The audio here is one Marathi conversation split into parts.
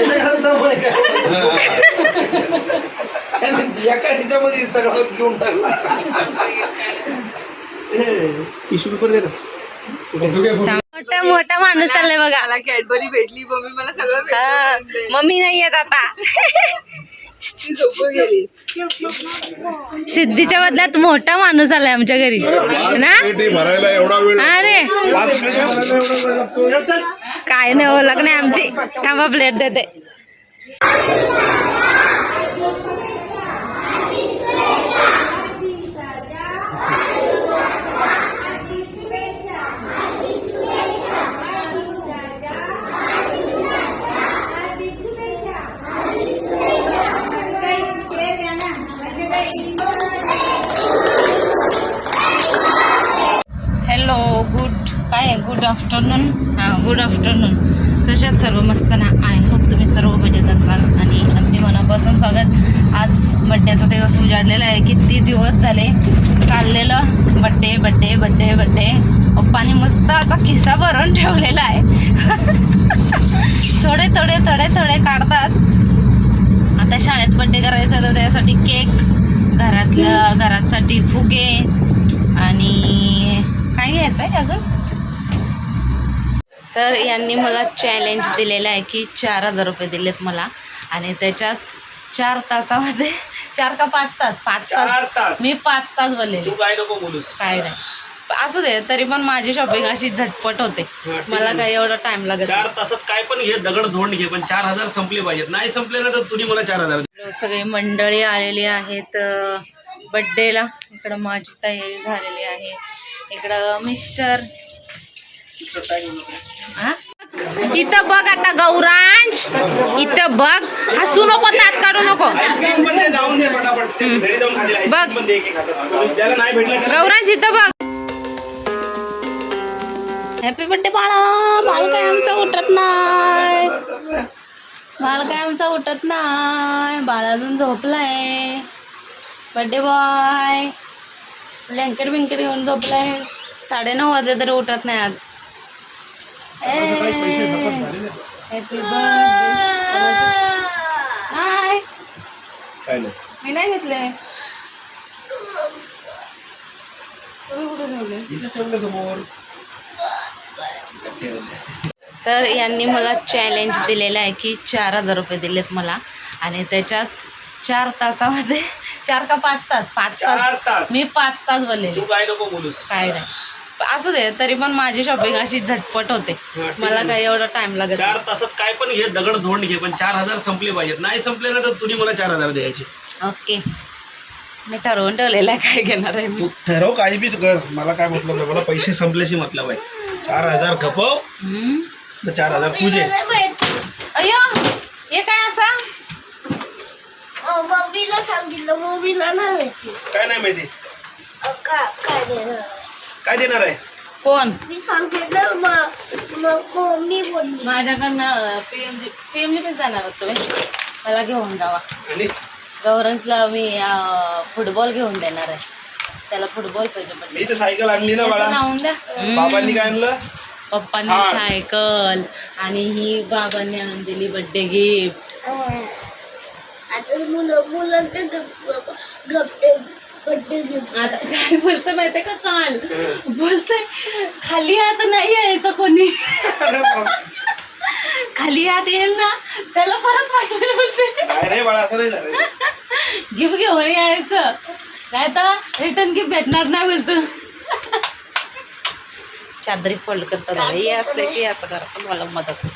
त्याच्याकडे दम आहे का? त्याने एका ह्याच्यामध्ये सगळं घेऊन टाकला टिश्यू पेपर दे ना मोठा मोठा माणूस आलाय बघा मला कॅडबरी भेटली मम्मी मला सगळं मम्मी नाही येत आता सिद्धीच्या बदल्यात मोठा माणूस आलाय आमच्या घरी. ना? पेटी भरायला एवढा वेळ अरे. काय नाही ओळख नाही आमची. थांबा प्लेट देते. आफ्टरनून हां गुड आफ्टरनून कशात सर्व मस्त ना आय होप तुम्ही सर्व मजेत असाल आणि अगदी मनापासून स्वागत. आज बड्डेचा दिवस उजाडलेला आहे. किती दिवस झाले? चाललेलं. बड्डे बड्डे बड्डे बड्डे पप्पाने मस्त असा खिस्सा भरून ठेवलेला आहे. थोडे थोडे थोडे थोडे काढतात. आता शाळेत बड्डे करायचा तर त्यासाठी केक घरातल्या घरासाठी फुगे आणि काय घ्यायचं आहे अजून? तर यांनी मला चॅलेंज दिलेलं आहे की चार हजार रुपये दिलेत मला. आणि त्याच्यात चार तासामध्ये चार का पाच तास? पाच चार तास. तास. मी पाच तास बोललेले तू काय नको बोलूस. काय नाही. असू दे तरी पण माझी शॉपिंग अशी झटपट होते. ठीक मला आहे. काही एवढा टाइम लागत चार. तासात काय पण घे दगड धोंड घे पण चार हजार संपले पाहिजेत. नाही संपले ना तर तुम्ही मला चार हजार दे. सगळी मंडळी आलेली आहेत बड्डेला इकडं माझी तयारी झालेली आहे. इकडं मिस्टर? इथं बघ आता गौरांश इथं बघ. हसू नको तात काढू नको. बघ. गौरांश इथं बघ. हॅपी बर्थडे बाळा. बाळ काय आमचा उठत नाही. बाळ काय आमचा उठत नाही. बाळ अजून झोपलाय. बर्थडे बॉय ब्लँकेट बिंकेट घेऊन झोपलाय. साडेनऊ वाजले तरी उठत नाही आज. हॅपी हाय मी नाही घेतले तुम्ही कुठे ठेवले इथेच ठेवलं समोर तर यांनी मला चॅलेंज दिलेलं आहे की चार हजार रुपये दिलेत मला. आणि त्याच्यात चार तासामध्ये चार का पाच तास? पाच तास. मी पाच तास बोललेले. बोलूस. काय नाही. असू दे तरी पण माझी शॉपिंग अशी झटपट होते. मला. काही एवढा टाइम लागत चार. तासात काय पण घे दगड धोंड घे पण चार हजार संपले पाहिजेत. नाही संपले ना तर तुम्ही मला चार हजार द्यायचे. ओके. मी ठरवून ठेवलेलं आहे काय घेणार आहे मी. तू ठरव काही बी कर. मला काय मतलब नाही. मला पैसे संपल्याशी मतलब आहे. चार हजार खपव. हम्म. तर चार हजार तुझे. अय्यो हे काय असा? मम्मीला सांगितलं मम्मीला नाही माहिती. काय नाही माहिती? अ, का काय देणार काय देणार आहे? कोण? मी सांगितलं मम्मी बोलली. माझ्याकडनं पीएमजी पीएमजी पण जाणार होतो तुम्ही मला घेऊन जावा. आणि? गौरंजला मी अं, फुटबॉल घेऊन देणार आहे. त्याला फुटबॉल पाहिजे मी तर सायकल आणली ना बाळा. लावून द्या. बाबांनी काय आणलं? पप्पांनी हा. सायकल आणि ही बाबांनी आणून दिली बर्थडे गिफ्ट आता मुलं मुलांचे आता काय बोलतं माहितीये का? काल बोलतंय खाली हात नाही यायचं कोणी. खाली हात येईल ना त्याला परत पाठवले बोलते. नाही रे बाळा असं नाही झालं. गिफ्ट घेऊन यायचं. काय तर रिटर्न गिफ्ट भेटणार नाही बोलतो. चादरी फोल्ड करतात. हे असले की असं करतात मला मदत.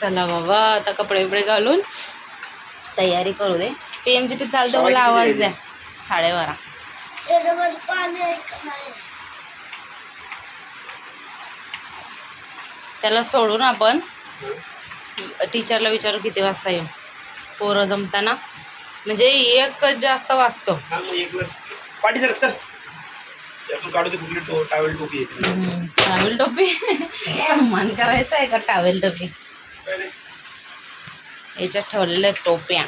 चला बाबा आता कपडे बिपडे घालून तयारी करू दे. पी एम जी पी चालते मला आवाज द्या. साडेबारा त्याला सोडून आपण टीचरला विचारू किती वाजता येऊ. पोरं जमताना. म्हणजे एक जास्त वाचतो. टावेल टोपी. येते टावेल टोपी. सन्मान करायचा आहे का टावेल टोपी? याच्यात ठेवलेल्या टोप्या.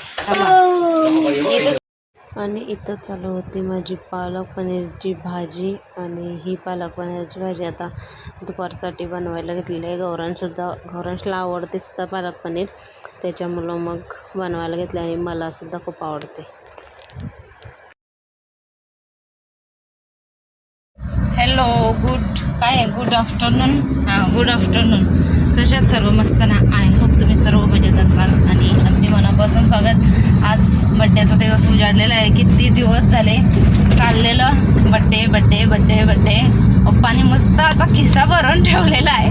आणि इथं चालू होती माझी पालक पनीरची भाजी आणि ही पालक पनीरची भाजी आता दुपारसाठी बनवायला घेतलेली आहे. गौरांसुद्धा गौरांशला आवडते सुद्धा पालक पनीर. त्याच्यामुळं मग बनवायला घेतले आणि मलासुद्धा खूप आवडते. हॅलो गुड काय गुड आफ्टरनून हां गुड आफ्टरनून कशात सर्व मस्त ना आय होप तुम्ही सर्व मजेत असाल. आणि अगदी मनापासून स्वागत. आज बड्डेचा दिवस उजाडलेला आहे. किती दिवस झाले? चाललेलं. बड्डे बड्डे बड्डे बड्डे पप्पाने मस्त असा खिस्सा भरून ठेवलेला आहे.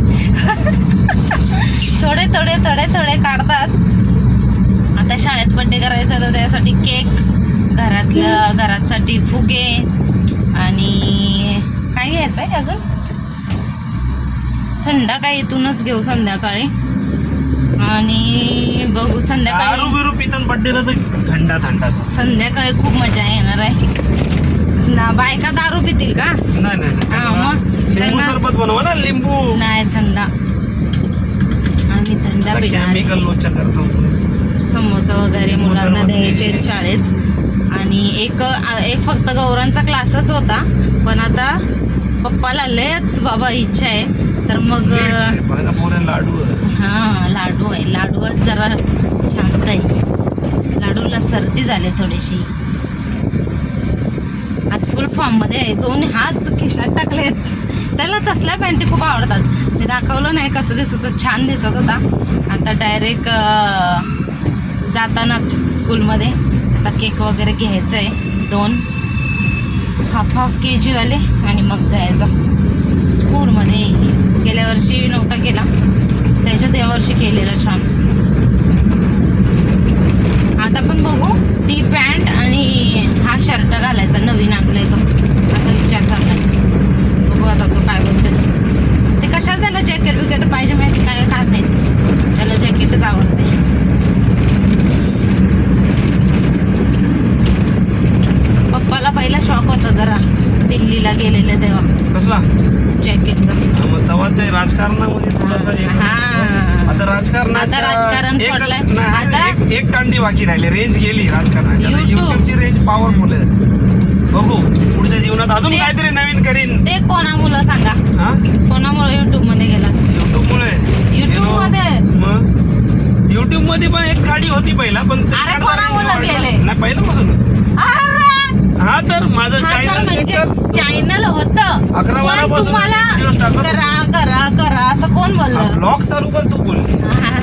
थोडे थोडे थोडे थोडे काढतात. आता शाळेत बड्डे करायचा तर त्यासाठी केक घरातल्या घरासाठी फुगे आणि काय घ्यायचं आहे अजून? थंडा काय इथूनच घेऊ संध्याकाळी. आणि बघू दारू संध्याकाळी बिरू पितन बड्डेला तर थंडा थंडाचा. संध्याकाळी खूप मजा येणार आहे. ना बायका दारू पितील का? नाही. हा मग लिंबू थंडा सरबत बनवा ना लिंबू. नाही थंडा. आम्ही थंडा पिणार. केमिकल लोचा करतो. समोसा वगैरे मुलांना द्यायचे. शाळेत. आणि एक एक फक्त गौरांचा क्लासच होता. पण आता पप्पाला लयच बाबा इच्छा आहे. तर मग लाडू. हां लाडू आहे. लाडूच जरा शांत आहे. लाडूला सर्दी झाली थोडीशी. आज फुल फॉर्ममध्ये आहे. दोन हात खिशात टाकलेत. त्याला तसल्या पॅन्टी खूप आवडतात. मी दाखवलं नाही कसं दिसत होतं. छान दिसत होता. आता डायरेक्ट जातानाच स्कूलमध्ये आता केक वगैरे घ्यायचं आहे दोन हाफ हाफ के जीवाले आणि मग जायचं. स्कूलमध्ये गेल्या वर्षी नव्हता केला त्याच्यात यावर्षी केलेला छान. आता पण बघू ती पॅन्ट आणि हा शर्ट घालायचा. न आणलाय तो असा विचार चाललाय बघू आता तो काय बोलतोय ते कशाला त्याला जॅकेट बिकेट पाहिजे माहिती काय काय माहिती त्याला जॅकेटच आवडते पप्पाला पहिला शॉक होता जरा दिल्लीला गेलेले तेव्हा कसला जॅकेटचा हा, मग तेव्हा ते राजकारणामध्ये थोडासा हे हा. आता राजकारणात आता राजकारण सोडलंय. आता- एक एक कांडी बाकी राहिली रेंज गेली राजकारणाची आता YouTube. युट्यूबची रेंज पॉवरफुल आहे बघू पुढच्या जीवनात अजून ते- काहीतरी नवीन करीन ते कोणामुळं सांगा हा कोणामुळे युट्यूबमध्ये गेला युट्यूब मुळे YouTube मध्ये? मग युट्यूबमध्ये पण एक गाडी होती पहिला पण ते अरे काढता कोणामुळं. गेले? नाही पहिल्यापासून अरे! हा तर माझं हा तर चॅनल म्हणजे चॅनल होत अकरा बारापासून तुम्हाला टाकत. करा करा करा असं कोण बोललं ब्लॉग चालू कर तू बोल हा.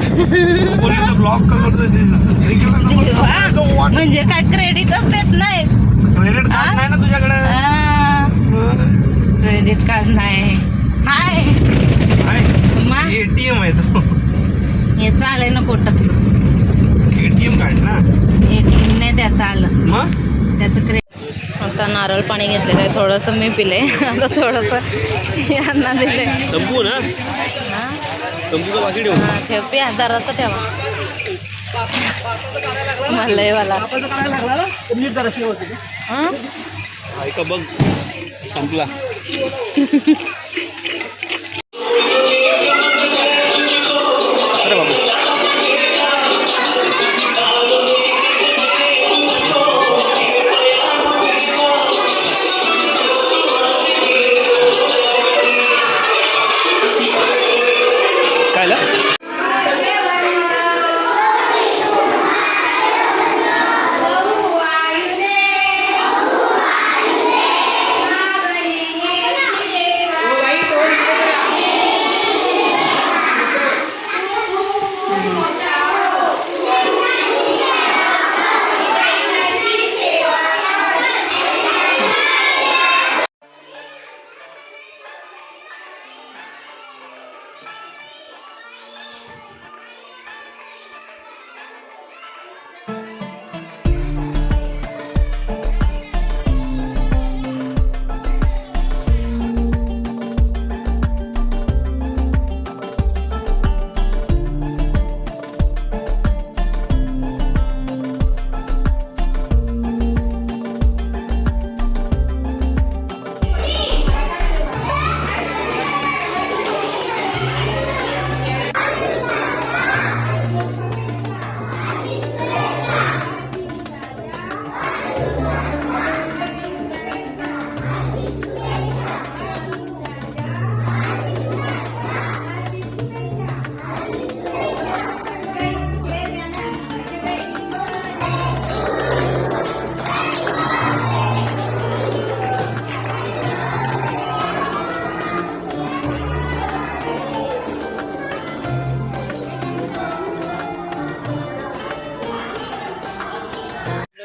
म्हणजे काय क्रेडिटच देत नाही. क्रेडिट कार्ड हा? नाही ना तुझ्याकडे? क्रेडिट कार्ड नाही. हाय. एटीएम आहे तो. हे चालय ना कोटकचं एटीएम कार्ड ना? एटीएम नाही त्याचं आलं. मग? त्याचं क्रे आता नारळ पाणी घेतलेलं आहे. थोडंसं मी पिले आता थोडंसं यांना दिले संपू ना संपूचं बाकी ठेवू. हा ठेव पे हजाराचं ठेवा. मला वाला. हा? ऐका बघ. संपला.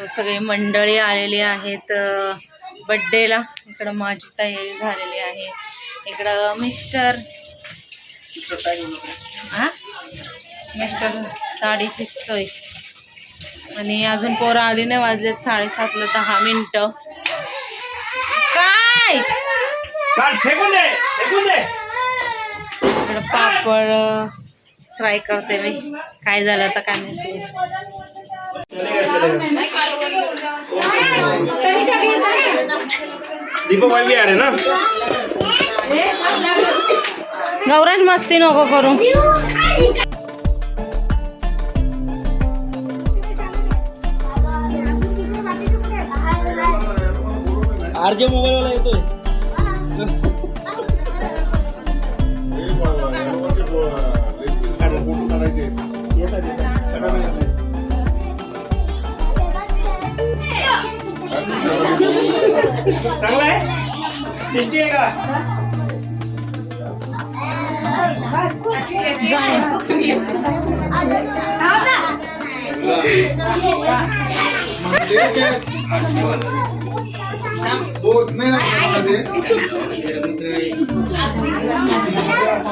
सगळी मंडळी आलेली आहेत बड्डेला इकडं माझी तयारी झालेली आहे. इकडं मिस्टर. हा? मिस्टर साडीची सोय आणि अजून पोरं आली नाही वाजलेत साडेसातला दहा मिनटं. काय? इकडं पापड फ्राय करते मी. काय झालं आता काय माहिती. दीपक भाई भी आ रहे ना? गौराज मस्ती नको करू. आरजे मोबाईल वाला येतोय. चांगला आहे? टेस्टी आहे का?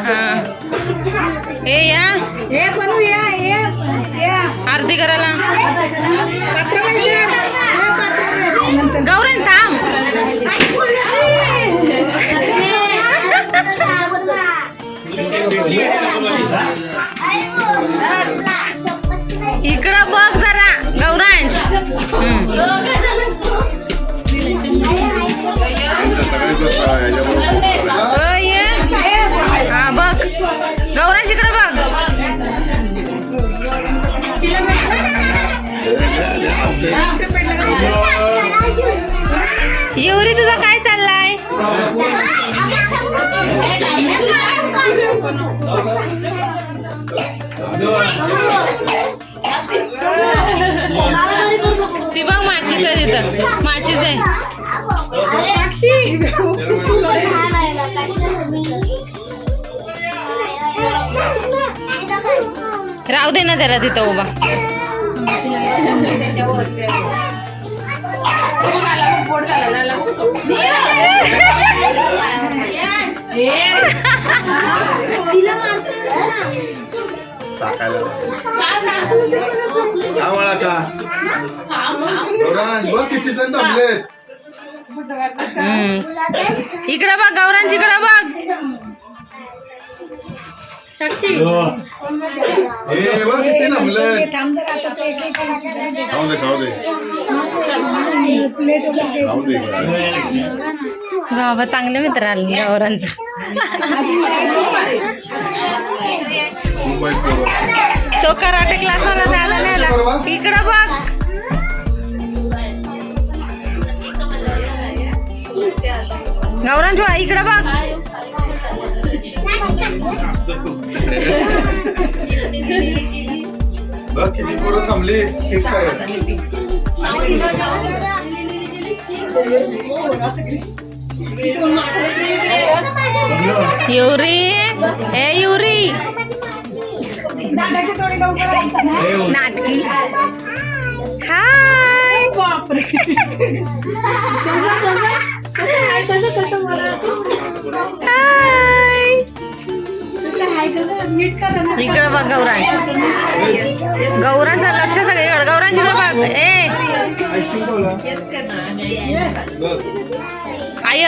हा. या. हे बनू या. ये या आरती करायला. गौराज थांब. इकडं बघ जरा गौरांश एवढी तुझा काय चाललाय? ती बघ माचीच आहे तिथं माचीच आहे. राहू दे ना त्याला तिथं उभा. इकडं बघ गौरांची इकडं बघ. बाबा चांगले मित्र आले बरोबर तो कराटे क्लासला जायला नेला इकडं बघ. गौरांश बा, इकडं बघ. किती पोरं जमली ठीक आहे युरी हे युरी. नाटकी. हाय. हाय. इकडं बघ गौरांश गौरांचं लक्ष सगळे गौरांची बघ. ए. आय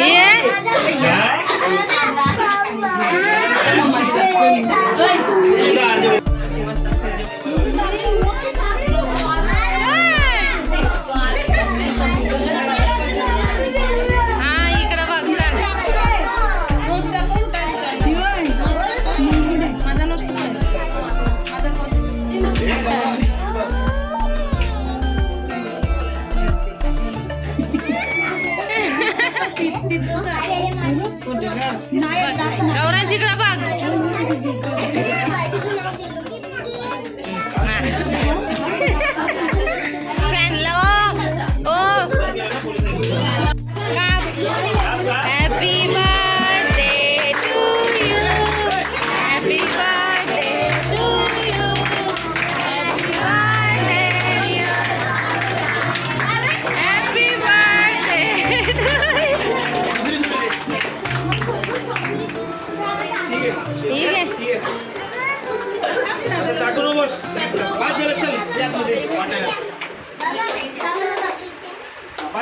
ये.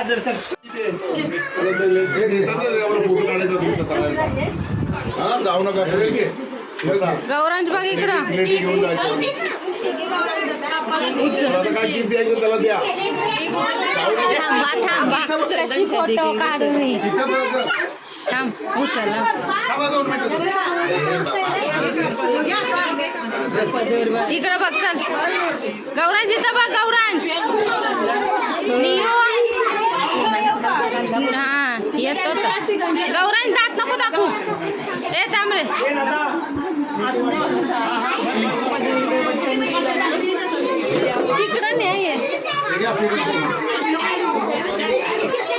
चल फोटो काढायचा तुमचा सगळ्यांना हा जाऊ नका बसा. गौरांश बघ इकडं प्लेटी घेऊन जायचं आता काय गिफ्ट द्यायचं त्याला द्या थांबा थांबा फोटो काढू मी इथं बघ. थांब थांबा दोन मिनिटं. इकडं बघ चल गौरांश इथं बघ गौरांश नियो हा येतो गौरांश दात नको दाखवू. ए तांबरे तिकडं नाही.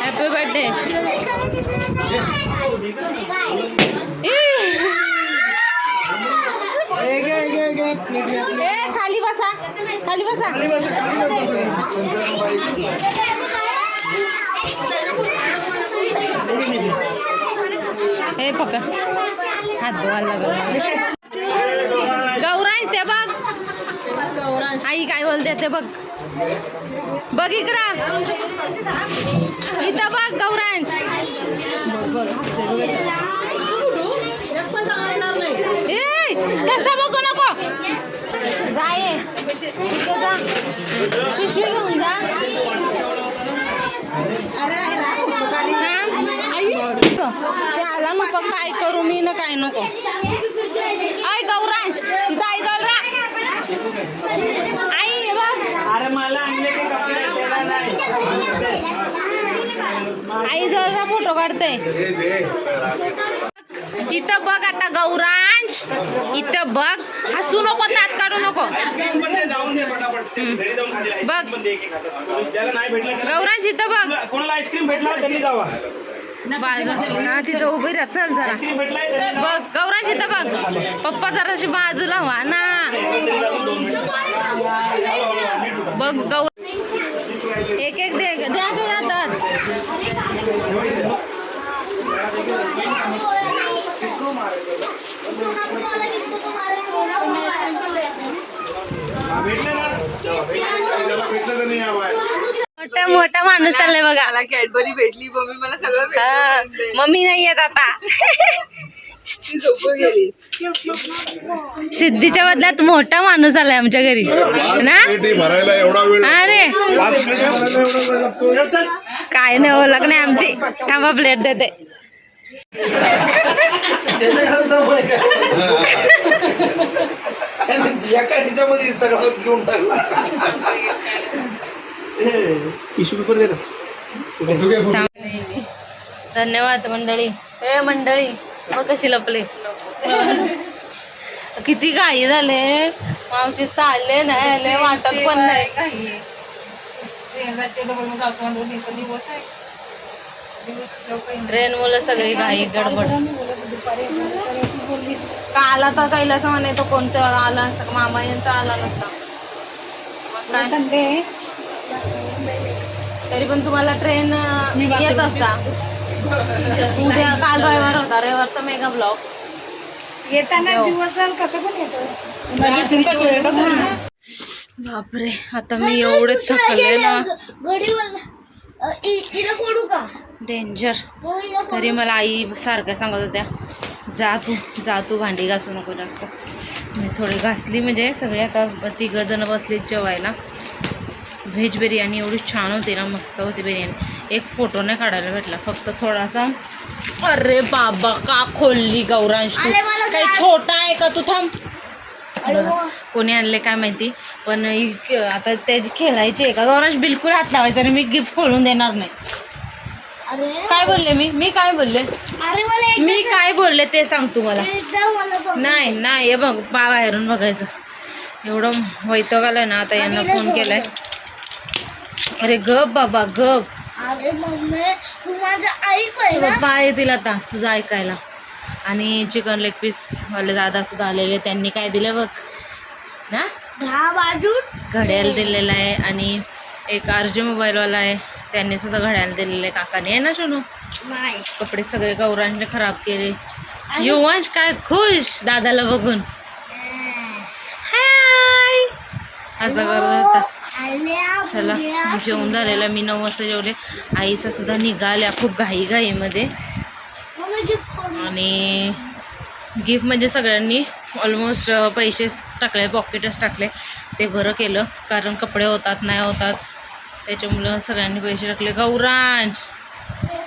हॅपी बर्थडे ए खाली बसा. खाली बसा. हे पकड हात धुवायला लागला. गौरांश ते बघ. आई काय बोलते ते बघ. बघ इकडा. इथं बघ गौरांश. बघ बघ बघू नको. जाय. पिशवी घेऊन जा. ते आला नको काय करू मी ना काय नको आय गौरांश इथं आई जाऊ रा आई बघ अरे मला आणले ते कपडे त्याला नाही आई जवळ फोटो काढते दे. इथं बघ आता गौरांश. इथं बघ. हसू नको तात काढू नको. बघ. गौरांश इथं बघ. कोणाला- आईस्क्रीम भेटला त्यांनी जावा तिथं उभी राहा. चल जरा. बघ गौरांश इथं बघ. पप्पा जराशी बाजूला व्हा ना. बघ गौ एक एक दे द्या ते हातात भेटले ना त्याला भेटलं तर नाही यावं. मोठा मोठा माणूस आलाय बघा. मला कॅडबरी भेटली मम्मी मला सगळं भेटलं. मम्मी नाही येत आता. ती झोपून गेली सिद्धीच्या बदल्यात मोठा माणूस आलाय आमच्या घरी. ना? प्लेटी भरायला एवढा वेळ अरे. पाच मिनिटं भरायला एवढा वेळ लागतो. काय नाही ओळख नाही आमची. थांबा प्लेट देते. त्याच्याकडे दम आहे का? त्याने एका ह्याच्यामध्ये सगळं घेऊन टाकला टिश्यू पेपर दे ना धन्यवाद मंडळी. ए मंडळी मग कशी लपले. किती घाई झाले. मावशी चालले नाही आले वाटत पण नाही. काही दिवस आहे. मुलं सगळी घाई गडबड. का आला तर कैलास म्हणे तो कोणतं आला असता मामा यांचा आला नसता. काय? तरी पण तुम्हाला ट्रेन येत असता. उद्या काल रविवार होता रविवारचा मेगा ब्लॉक येताना हो. दिवस कसं पण येतो. बापरे आता मी एवढे थकले ना. डेंजर. तरी मला आई सारख्या सांगत होत्या जा तू जा तू भांडी घासू नको जास्त. मी थोडी घासली म्हणजे सगळे आता तिघं जण बसली जेवायला. व्हेज बिर्याणी एवढी छान होती ना मस्त होती बिर्याणी. एक फोटो नाही काढायला भेटला फक्त थोडासा अरे बाबा का खोलली गौरांश काही छोटा आहे का तू? थांब. अरे वा. कोणी आणले काय माहिती. पण आता त्याची खेळायची आहे का? गौरांश बिलकुल हात लावायचा आणि मी गिफ्ट खोलून देणार नाही. अरे. काय बोलले मी? मी काय बोलले? मी काय बोलले ते सांग तू मला. बघ नाही नाही हे बघ बा बाहेरून बघायचं. एवढं वैताग आलाय ना आता यांना फोन केलाय. अरे गप बाबा गप. अरे मम्मी तू माझ्या आई पहिला पप्पा येतील आता तुझं ऐकायला. आणि चिकन लेग पीस वाले दादा सुद्धा आलेले त्यांनी काय दिलं बघ. ना? दहा वाजून घड्याळ दिलेलं आहे आणि एक आर जे मोबाईलवाला आहे. त्यांनी सुद्धा घड्याळ दिलेलं आहे काकाने. आहे ना शोनू नाही. कपडे सगळे गौरांचे खराब केले. युवंश काय खुश दादाला बघून? हाय! असं करत होता आल्या चला जेवण झालेलं मी नऊ वाजता जेवले. आईचा सुद्धा निघाल्या खूप घाई घाईमध्ये आणि गिफ्ट म्हणजे सगळ्यांनी ऑलमोस्ट पैसेच टाकले पॉकेटच टाकले. ते बरं केलं कारण कपडे होतात नाही होतात त्याच्यामुळं सगळ्यांनी पैसे टाकले. गौरांश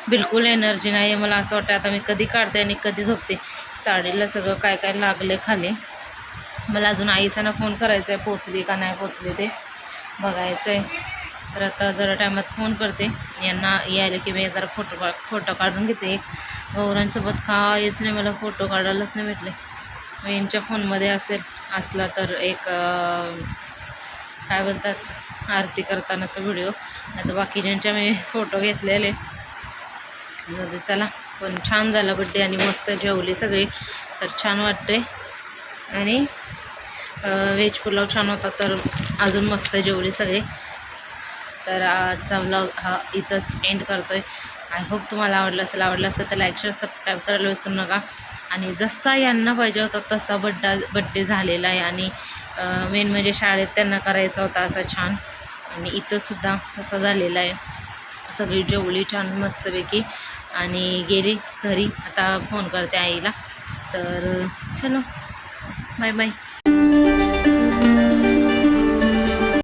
बिलकुल एनर्जी नाही आहे मला असं वाटतं आता मी कधी काढते आणि कधी झोपते. साडीला सगळं काय काय लागले खाली. मला अजून आईसांना फोन करायचा आहे पोचली का नाही पोचली ते बघायचं आहे तर आता जरा टायमात फोन करते. यांना यायला की मी जरा फोटो का फोटो काढून घेते. एक गौरांसोबत काहीच नाही मला फोटो काढायलाच नाही भेटले. यांच्या फोनमध्ये असेल असला तर एक काय बोलतात आरती करतानाचा व्हिडिओ. नाही बाकीच्यांच्या मी फोटो घेतलेले. जाऊ चला. पण छान झाला बड्डे आणि मस्त जेवली सगळी. तर छान वाटते आणि व्हेज पुलाव छान होता तर अजून मस्त जेवली सगळी. तर आजचा व्लॉग हा इथंच एंड करतो आहे आय होप तुम्हाला आवडलं असेल आवडलं असेल तर लाईक शेअर सबस्क्राईब करायला विसरू नका. आणि जसा यांना पाहिजे होता तसा बड्डा बड्डे झालेला आहे. आणि मेन म्हणजे शाळेत त्यांना करायचा होता असा छान. आणि इथंसुद्धा तसा झालेला आहे. सगळी जेवली छान मस्तपैकी. आणि गेली घरी. आता फोन करते आईला. तर चलो. Bye bye